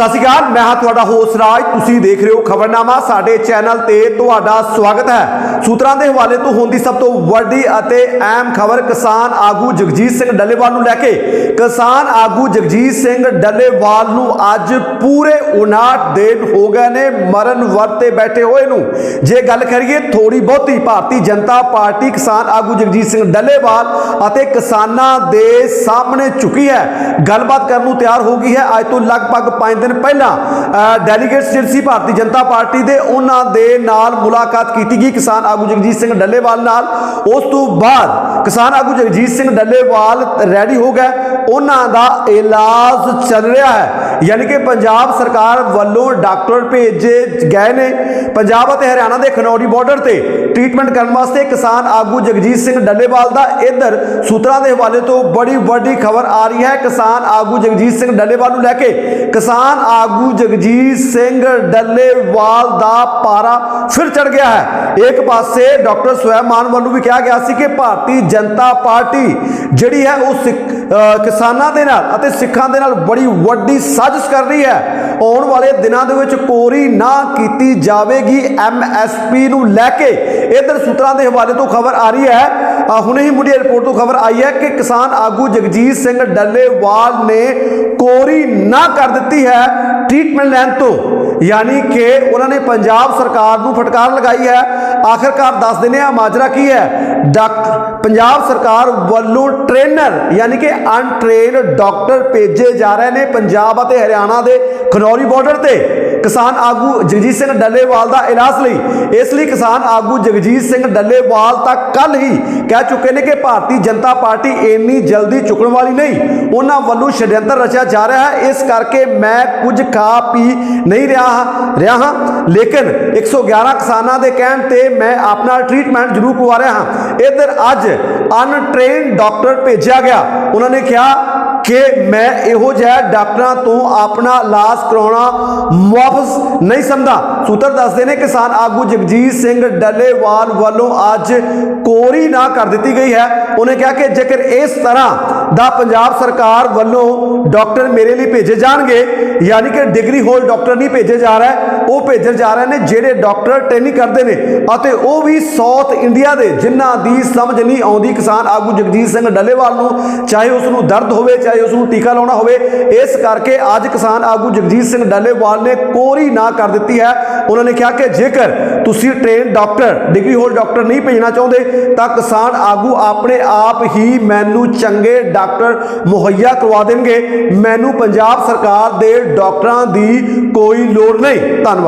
ਸਤਿ ਸ਼੍ਰੀ ਅਕਾਲ, ਮੈਂ ਹਾਂ ਤੁਹਾਡਾ ਹੋਸਟ ਰਾਜ। ਤੁਸੀਂ ਦੇਖ ਰਹੇ ਹੋ ਖਬਰਨਾਮਾ, ਸਾਡੇ ਚੈਨਲ ਤੇ ਤੁਹਾਡਾ ਸਵਾਗਤ ਹੈ। ਸੂਤਰਾਂ ਦੇ ਹਵਾਲੇ ਤੋਂ ਹੁੰਦੀ ਸਭ ਤੋਂ ਵੱਡੀ ਅਤੇ ਅਹਿਮ ਖਬਰ ਕਿਸਾਨ ਆਗੂ ਜਗਜੀਤ ਸਿੰਘ ਡੱਲੇਵਾਲ ਨੂੰ ਲੈ ਕੇ ਕਿਸਾਨ ਆਗੂ ਜਗਜੀਤ ਸਿੰਘ ਡੱਲੇਵਾਲ ਨੂੰ ਅੱਜ ਪੂਰੇ 59 ਦਿਨ ਹੋ ਗਏ ਨੇ ਮਰਨ ਵਰਤੇ ਬੈਠੇ ਹੋਏ ਨੂੰ। ਜੇ ਗੱਲ ਕਰੀਏ ਥੋੜੀ ਬਹੁਤੀ, ਭਾਰਤੀ ਜਨਤਾ ਪਾਰਟੀ ਕਿਸਾਨ ਆਗੂ ਜਗਜੀਤ ਸਿੰਘ ਡੱਲੇਵਾਲ ਅਤੇ ਕਿਸਾਨਾਂ ਦੇ ਸਾਹਮਣੇ ਝੁਕੀ ਹੈ। ਗੱਲਬਾਤ ਕਰਨ ਨੂੰ ਤਿਆਰ ਹੋ ਗਈ ਹੈ। ਅੱਜ ਤੋਂ ਲਗਭਗ 5 ਦਿਨ ਪਹਿਲਾਂ ਡੈਲੀਗੇਟਸ ਜਿਹੜੇ ਸੀ ਭਾਰਤੀ ਜਨਤਾ ਪਾਰਟੀ ਦੇ, ਉਹਨਾਂ ਦੇ ਨਾਲ ਮੁਲਾਕਾਤ ਕੀਤੀ ਗਈ ਕਿਸਾਨ ਆਗੂ ਜਗਜੀਤ ਸਿੰਘ ਡੱਲੇਵਾਲ ਨਾਲ। ਉਸ ਤੋਂ ਬਾਅਦ ਕਿਸਾਨ ਆਗੂ ਜਗਜੀਤ ਸਿੰਘ ਡੱਲੇਵਾਲ ਰੈਡੀ ਹੋ ਗਿਆ ਉਹਨਾਂ ਦਾ ਇਲਾਜ ਚੱਲ ਰਿਹਾ ਹੈ। ਯਾਨੀ ਕਿ ਪੰਜਾਬ ਸਰਕਾਰ ਵੱਲੋਂ ਡਾਕਟਰ ਭੇਜੇ ਗਏ ਨੇ। ਪੰਜਾਬ ਅਤੇ ਹਰਿਆਣਾ ਦੇ ਖਨੌਰੀ ਬਾਰਡਰ ਤੇ ਟ੍ਰੀਟਮੈਂਟ ਕਰਨ ਵਾਸਤੇ ਕਿਸਾਨ ਆਗੂ ਜਗਜੀਤ ਸਿੰਘ ਡੱਲੇਵਾਲ ਦਾ ਇੱਧਰ ਸੂਤਰਾਂ ਦੇ ਹਵਾਲੇ ਤੋਂ ਬੜੀ ਵੱਡੀ ਖਬਰ ਆ ਰਹੀ ਹੈ। ਕਿਸਾਨ ਆਗੂ ਜਗਜੀਤ ਸਿੰਘ ਡੱਲੇਵਾਲ ਨੂੰ ਲੈ ਕੇ ਕਿਸਾਨ ਆਗੂ ਜਗਜੀਤ ਸਿੰਘ ਡੱਲੇਵਾਲ ਦਾ ਪਾਰਾ ਫਿਰ ਚੜ ਗਿਆ ਹੈ। ਇੱਕ ਪਾਸੇ ਡਾਕਟਰ ਸੁਹਿਮਾਨ ਵੱਲੋਂ ਵੀ ਕਿਹਾ ਗਿਆ ਸੀ ਕਿ ਭਾਰਤੀ ਜਨਤਾ ਪਾਰਟੀ ਜਿਹੜੀ ਹੈ ਉਹ ਸਿੱਖ ਕਿਸਾਨਾਂ ਦੇ ਨਾਲ ਅਤੇ ਸਿੱਖਾਂ ਦੇ ਨਾਲ ਬੜੀ ਵੱਡੀ ਸਾਜ਼ਿਸ਼ ਕਰ ਰਹੀ ਹੈ। ਆਉਣ ਵਾਲੇ ਦਿਨਾਂ ਦੇ ਵਿੱਚ ਕੋਰੀ ਨਾ ਕੀਤੀ ਜਾਵੇਗੀ ਐਮਐਸਪੀ ਨੂੰ ਲੈ ਕੇ। ਇਧਰ ਸੂਤਰਾਂ ਦੇ ਹਵਾਲੇ ਤੋਂ ਖਬਰ ਆ ਰਹੀ ਹੈ। ਹੁਣੇ ਹੀ ਮੀਡੀਆ ਰਿਪੋਰਟ ਤੋਂ ਖਬਰ ਆਈ ਹੈ ਕਿ ਕਿਸਾਨ ਆਗੂ ਜਗਜੀਤ ਸਿੰਘ ਡੱਲੇਵਾਲ ਨੇ ਕੋਰੀ ਨਾ ਕਰ ਦਿੱਤੀ ਹੈ ਟ੍ਰੀਟਮੈਂਟ ਲੈਣ ਤੋਂ। ਯਾਨੀ ਕਿ ਉਹਨਾਂ ਨੇ ਪੰਜਾਬ ਸਰਕਾਰ ਨੂੰ ਫਟਕਾਰ ਲਗਾਈ ਹੈ। ਆਖਰਕਾਰ ਦੱਸ ਦਿੰਦੇ ਆ ਮਾਜਰਾ ਕੀ ਹੈ? ਡਾਕਟਰ ਪੰਜਾਬ ਸਰਕਾਰ ਵੱਲੋਂ ਟ੍ਰੇਨਰ, ਯਾਨੀ ਕਿ ਅਨਟ੍ਰੇਨਡ ਡਾਕਟਰ ਭੇਜੇ ਜਾ ਰਹੇ ਨੇ ਪੰਜਾਬ ਅਤੇ ਹਰਿਆਣਾ ਦੇ ਖਨੌਰੀ ਬਾਰਡਰ ਤੇ ਕਿਸਾਨ ਆਗੂ ਜਗਜੀਤ ਸਿੰਘ ਡੱਲੇਵਾਲ ਦਾ ਇਲਾਜ ਲਈ, ਇਸ ਲਈ ਕਿਸਾਨ ਆਗੂ ਜਗਜੀਤ ਸਿੰਘ ਡੱਲੇਵਾਲ ਤਾਂ ਕੱਲ ਹੀ ਕਹਿ ਚੁੱਕੇ ਨੇ ਕਿ ਭਾਰਤੀ ਜਨਤਾ ਪਾਰਟੀ ਇੰਨੀ ਜਲਦੀ ਚੁੱਕਣ ਵਾਲੀ ਨਹੀਂ, ਉਹਨਾਂ ਵੱਲੋਂ ਛਡਯੰਤਰ ਰਚਿਆ ਜਾ ਰਿਹਾ ਹੈ, ਇਸ ਕਰਕੇ ਮੈਂ ਕੁਝ ਖਾ ਪੀ ਨਹੀਂ ਰਿਹਾ ਹਾਂ ਰਿਹਾ ਹਾਂ। ਲੇਕਿਨ 111 ਕਿਸਾਨਾਂ ਦੇ ਕਹਿਣ ਤੇ ਮੈਂ ਆਪਣਾ ਟ੍ਰੀਟਮੈਂਟ ਜ਼ਰੂਰ ਕਰਵਾ ਰਿਹਾ ਹਾਂ। ਇਧਰ ਅੱਜ ਅਨਟ੍ਰੇਨਡ ਡਾਕਟਰ ਭੇਜਿਆ ਗਿਆ। ਉਹਨਾਂ ਨੇ ਕਿਹਾ ਕਿ ਮੈਂ ਇਹੋ ਜਿਹਾ ਡਾਕਟਰਾਂ ਤੋਂ ਆਪਣਾ ਇਲਾਜ ਕਰਾਉਣਾ ਵਾਪਸ ਨਹੀਂ ਸਮਝਦਾ। ਸੂਤਰ ਦੱਸਦੇ ਨੇ ਕਿਸਾਨ ਆਗੂ ਜਗਜੀਤ ਸਿੰਘ ਡੱਲੇਵਾਲ ਵੱਲੋਂ ਅੱਜ ਕੋਰੀ ਨਾ ਕਰ ਦਿੱਤੀ ਗਈ ਹੈ। ਉਹਨੇ ਕਿਹਾ ਕਿ ਜੇਕਰ ਇਸ ਤਰ੍ਹਾਂ ਦਾ ਪੰਜਾਬ ਸਰਕਾਰ ਵੱਲੋਂ ਡਾਕਟਰ ਮੇਰੇ ਲਈ ਭੇਜੇ ਜਾਣਗੇ, ਯਾਨੀ ਕਿ ਡਿਗਰੀ ਹੋਲ ਡਾਕਟਰ ਨਹੀਂ ਭੇਜੇ ਜਾ ਰਿਹਾ, ਉਹ ਭੇਜੇ ਜਾ ਰਹੇ ਨੇ ਜਿਹੜੇ ਡਾਕਟਰ ਟ੍ਰੇਨਿੰਗ ਕਰਦੇ ਨੇ ਅਤੇ ਉਹ ਵੀ ਸਾਊਥ ਇੰਡੀਆ ਦੇ, ਜਿਨ੍ਹਾਂ ਦੀ ਸਮਝ ਨਹੀਂ ਆਉਂਦੀ ਕਿਸਾਨ ਆਗੂ ਜਗਜੀਤ ਸਿੰਘ ਡੱਲੇਵਾਲ ਨੂੰ, ਚਾਹੇ ਉਸ ਨੂੰ ਦਰਦ ਹੋਵੇ, ਚਾਹੇ ਚਾਹੇ ਉਸ ਨੂੰ ਟੀਕਾ ਲਾਉਣਾ ਹੋਵੇ। ਇਸ ਕਰਕੇ ਅੱਜ ਕਿਸਾਨ ਆਗੂ ਜਗਜੀਤ ਸਿੰਘ ਡੱਲੇਵਾਲ ਨੇ ਕੋਰੀ ਨਾ ਕਰ ਦਿੱਤੀ ਹੈ। ਉਹਨਾਂ ਨੇ ਕਿਹਾ ਕਿ ਜੇਕਰ ਤੁਸੀਂ train doctor degree hole doctor ਨਹੀਂ ਭੇਜਣਾ ਚਾਹੁੰਦੇ, ਤਾਂ ਕਿਸਾਨ ਆਗੂ ਆਪਣੇ ਆਪ ਹੀ ਮੈਨੂੰ ਚੰਗੇ ਡਾਕਟਰ ਮੁਹੱਈਆ ਕਰਵਾ ਦੇਣਗੇ। ਮੈਨੂੰ ਪੰਜਾਬ ਸਰਕਾਰ ਦੇ ਡਾਕਟਰਾਂ ਦੀ ਕੋਈ ਲੋੜ ਨਹੀਂ। ਧੰਨਵਾਦ।